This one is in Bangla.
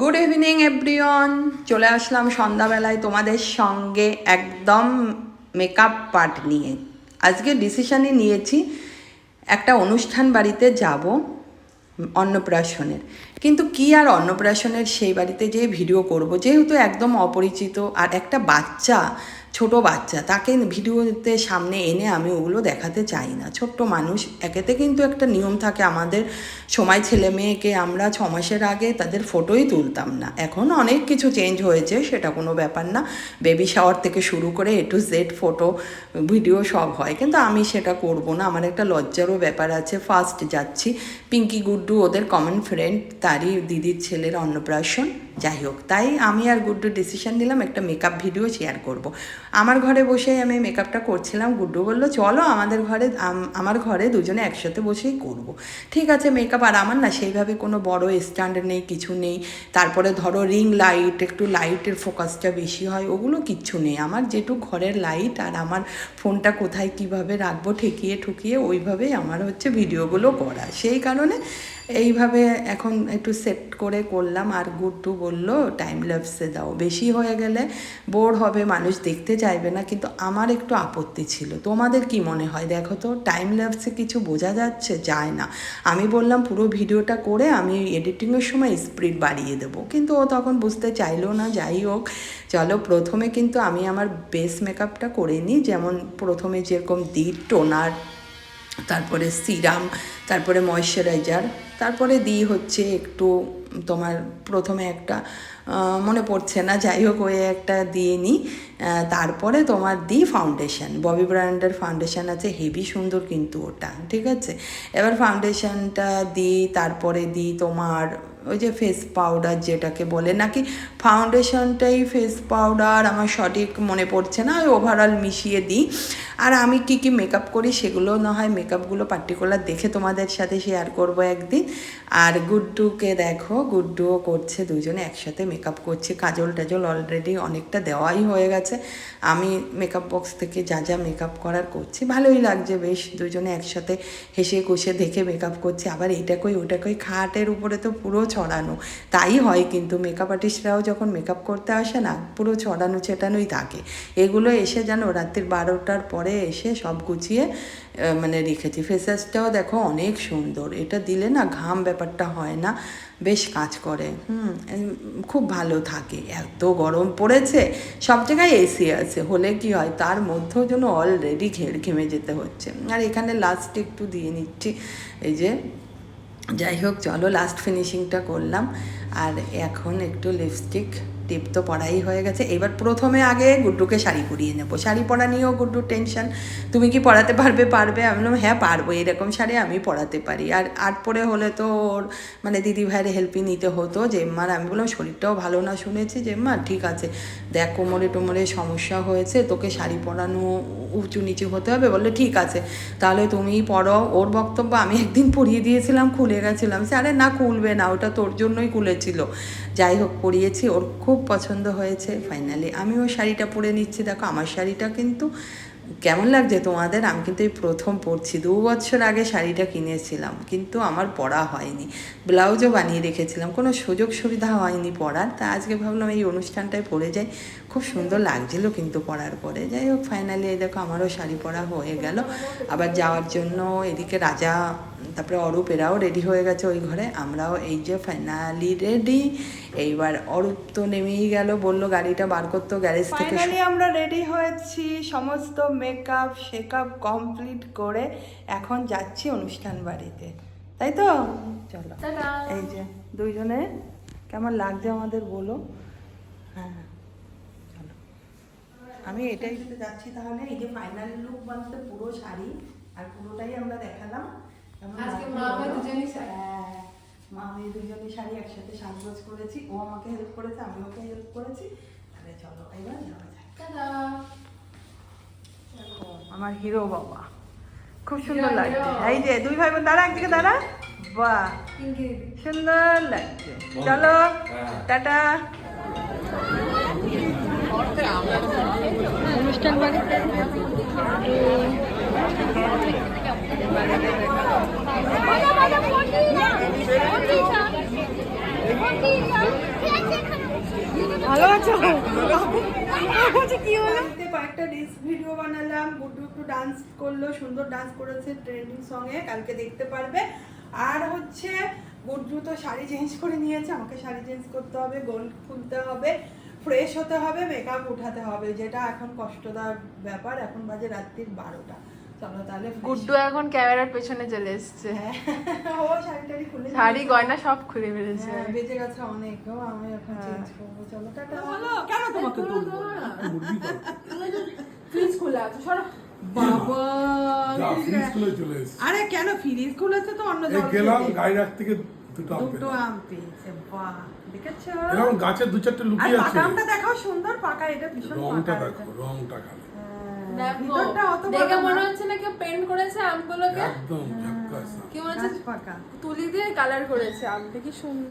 গুড ইভিনিং এভরিওয়ান চলে আসলাম সন্ধ্যাবেলায় তোমাদের সঙ্গে একদম মেকআপ পার্ট নিয়ে। আজকে ডিসিশানই নিয়েছি, একটা অনুষ্ঠান বাড়িতে যাব অন্নপ্রাশনের। কিন্তু কি আর অন্নপ্রাশনের সেই বাড়িতে যেয়ে ভিডিও করব? যেহেতু একদম অপরিচিত আর একটা বাচ্চা ছোট বাচ্চা, তাকে ভিডিওতে সামনে এনে আমি ওগুলো দেখাতে চাই না। ছোট্ট মানুষ, একেতে কিন্তু একটা নিয়ম থাকে আমাদের, সময় ছেলে মেয়েকে আমরা ছ মাসের আগে তাদের ফটোই তুলতাম না। এখন অনেক কিছু চেঞ্জ হয়েছে, সেটা কোনো ব্যাপার না। বেবি শাওয়ার থেকে শুরু করে A to Z photo video সব হয়। কিন্তু আমি সেটা করব না। আমার একটা লজ্জারও ব্যাপার আছে। ফার্স্ট যাচ্ছি। পিঙ্কি গুড্ডু ওদের কমন ফ্রেন্ড তারই দিদির ছেলের অন্নপ্রাশন। যাই হোক, তাই আমি আর গুড্ডু ডিসিশন নিলাম, একটা মেকআপ ভিডিও শেয়ার করব। আমার ঘরে বসেই আমি মেকআপটা করছিলাম, গুড্ডু বলল, চলো আমাদের ঘরে আমার ঘরে দুজনে একসাথে বসেই করব। ঠিক আছে, মেকআপ আর আমার না সেইভাবে কোনো বড় স্ট্যান্ড নেই, কিছু নেই। তারপরে ধরো রিং লাইট, একটু লাইটের ফোকাসটা বেশি হয়, ওগুলো কিচ্ছু নেই। আমার যেটুক ঘরের লাইট আর আমার ফোনটা কোথায় কীভাবে রাখব, ঠেকিয়ে ঠুকিয়ে ওইভাবেই আমার হচ্ছে ভিডিওগুলো করা। সেই কারণে এইভাবে এখন একটু সেট করে করলাম। আর গুড্ডু বলল, টাইম ল্যাপসে দাও। বেশি হয়ে গেলে বোর হবে, মানুষ দেখতে চাইবে না, কিন্তু আমার একটু আপত্তি ছিল। তোমাদের কি মনে হয়? দেখো তো টাইম ল্যাপসে কিছু বোঝা যাচ্ছে? যায় না। আমি বললাম, পুরো ভিডিওটা করে আমি এডিটিংয়ের সময় স্পিড বাড়িয়ে দেবো। কিন্তু ও তখন বুঝতে চাইলো না, যাই হোক। চলো, প্রথমে কিন্তু আমি আমার বেস মেকআপটা করে নিই। যেমন প্রথমে যেরকম দিই টোনার তারপরে সিরাম, তারপরে ময়শ্চারাইজার তারপরে দিই হচ্ছে একটু তোমার প্রথমে একটা মনে পড়ছে না যাই হোক ওই একটা দিয়ে নিই। তারপরে তোমার দি ফাউন্ডেশন ববি ব্র্যান্ডের ফাউন্ডেশন আছে, হেভি সুন্দর কিন্তু ওটা, ঠিক আছে? এবার ফাউন্ডেশনটা দিই, তারপরে দিই তোমার ওই যে ফেস পাউডার যেটাকে বলে, নাকি ফাউন্ডেশনটাই ফেস পাউডার আমার সঠিক মনে পড়ছে না, ওই ওভারঅল মিশিয়ে দিই। আর আমি কি কি মেকআপ করি সেগুলো না হয় মেকআপগুলো পার্টিকুলার দেখে তোমাদের সাথে শেয়ার করব একদিন। আর গুড্ডুকে দেখো, গুড্ডুও করছে দুজনে একসাথে মেকআপ করছে, কাজল টাজল অলরেডি অনেকটা দেওয়াই হয়ে গেছে। আমি মেকআপ বক্স থেকে যা যা মেকআপ করার করছি, ভালোই লাগছে বেশ, দুজনে একসাথে হেসে কষে দেখে মেকআপ করছে, আবার এটা কই, ওটা কই, খাটের উপরে তো পুরো ছড়ানো। তাই হয় কিন্তু মেকআপ আর্টিস্টরাও যখন মেকআপ করতে আসে না, পুরো ছড়ানো ছেটানোই থাকে। এগুলো এসে যেন রাত্রির বারোটার পরে এসে সব গুছিয়ে মানে রেখেছি। ফেসাসটাও দেখো অনেক সুন্দর। এটা দিলে না ঘাম ব্যাপারটা হয় না। বেশ কাজ করে। হুম খুব ভালো থাকে। এত গরম পড়েছে। সব জায়গায় এসি আছে। হলে কি হয়? তার মধ্যেও যেন অলরেডি ঘের ঘেমে যেতে হচ্ছে। আর এখানে লাস্ট একটু দিয়ে নিচ্ছি। এই যে যাই হোক, চলো লাস্ট ফিনিশিংটা করলাম। আর এখন একটু লিপস্টিক টিপ তো পড়াই হয়ে গেছে। এবার প্রথমে আগে গুড্ডুকে শাড়ি পরিয়ে নেব। শাড়ি পরা নিয়েও গুড্ডুর টেনশন তুমি কি পড়াতে পারবে? পারবে। আমি বললাম হ্যাঁ পারব। এরকম শাড়ি আমি পড়াতে পারি। আর আট পরে হলে তো ওর মানে দিদি ভাইয়ের হেল্পই নিতে হতো। জেম্মার, আমি বললাম, শরীরটাও ভালো না, শুনেছি জেম্মা। ঠিক আছে। দেখ, কোমরে টোমরে সমস্যা হয়েছে। তোকে শাড়ি পরানো উঁচু নিচু হতে হবে। বলল, ঠিক আছে, তাহলে তুমি পড়ো। ওর বক্তব্য আমি একদিন পড়িয়ে দিয়েছিলাম, খুলে গেছিলাম। সে, আরে না, খুলবে না, ওটা তোর জন্যই খুলেছিল। যাই হোক পরিয়েছি ওর খুব পছন্দ হয়েছে। ফাইনালি আমি ওই শাড়িটা পরে নিচ্ছি। দেখো, আমার শাড়িটা কিন্তু কেমন লাগছে তোমাদের? আমি কিন্তু এই প্রথম পরছি। দু বছর আগে শাড়িটা কিনেছিলাম, কিন্তু আমার পরা হয়নি। ব্লাউজও বানিয়ে রেখেছিলাম, কোনো সুযোগ সুবিধা হয়নি পরার। তা আজকে ভাবলাম এই অনুষ্ঠানটায় পরে যাই। খুব সুন্দর লাগছিল কিন্তু পরার পরে। যাই হোক ফাইনালি এই দেখো আমারও শাড়ি পরা হয়ে গেল। আবার যাওয়ার জন্য এদিকে রাজা তারপরে অরূপ এরাও রেডি হয়ে গেছে ওই ঘরে আমরাও এই যে ফাইনালি রেডি এইবার অরূপ তো নেমেই গেল বলল গাড়িটা বার করতো গ্যারেজ থেকে ফাইনালি আমরা রেডি হয়েছি সমস্ত মেকআপ শেকআপ কমপ্লিট করে এখন যাচ্ছি অনুষ্ঠান বাড়িতে। তাই তো? চলো। এই যে দুইজনে কেমন লাগছে আমাদের বলো? হ্যাঁ চলো। আমি এটাই যাচ্ছি তাহলে এই যে ফাইনাল লুক বলতে পুরো শাড়ি আর পুরোটাই আমরা দেখালাম। আজকে লাগছে মা আমরা বলো? দুজনেই শাড়ি। হ্যাঁ, মা আমি দুজনে শাড়ি একসাথে সাজগোজ করেছি ও আমাকে হেল্প করেছে আমি ওকে হেল্প করেছি। তাহলে চলো এবার যাওয়া যাক। আমার হিরো বাবা। খুব সুন্দর লাগছে। এই যে দুই ভাই বোন দাঁড়া একদিকে দাঁড়া। বাহ সুন্দর লাগছে। চলো টাটা। অনুষ্ঠান বাড়িতে সঙ্গে কালকে দেখতে পারবে। আর হচ্ছে তো শাড়ি করে নিয়েছে, আমাকে শাড়ি করতে হবে গোল খুলতে হবে ফ্রেশ হতে হবে মেকআপ উঠাতে হবে, যেটা এখন কষ্টদায়ক ব্যাপার, এখন বাজে রাত্রির বারোটা। তাহলে গুড্ডু এখন ক্যামেরার পেছনে চলে এসছে। হ্যাঁ, ও শাড়ি খুলে শাড়ি গয়না সব খুলে ফেলেছে। হ্যাঁ, বেঁচে গেছে অনেক। ও আমি এখন হ্যাঁ। চেঞ্জ করব। চলো টাটা। কেন তোমাকে তুলবো ফ্রিজ খোলা আছে সরো। বাবা। আরে কেন ফ্রিজ খুলেছে তো অন্য গেলাম গাড়ি রাখ থেকে দুটো আম দুটো পেলাম। আম পেয়েছে বাহ দেখেছ? এরকম গাছের দু চারটে লুকিয়ে আছে। দেখাও সুন্দর পাকা এটা ভীষণ রংটা দেখো রংটা খালি। হ্যাঁ, ভিতরটা অত দেখে মনে হচ্ছে না কেউ পেন্ট করেছে আমগুলোকে। কি মনে হচ্ছে? তুলি দিয়ে কালার করেছে আমটা কি সুন্দর।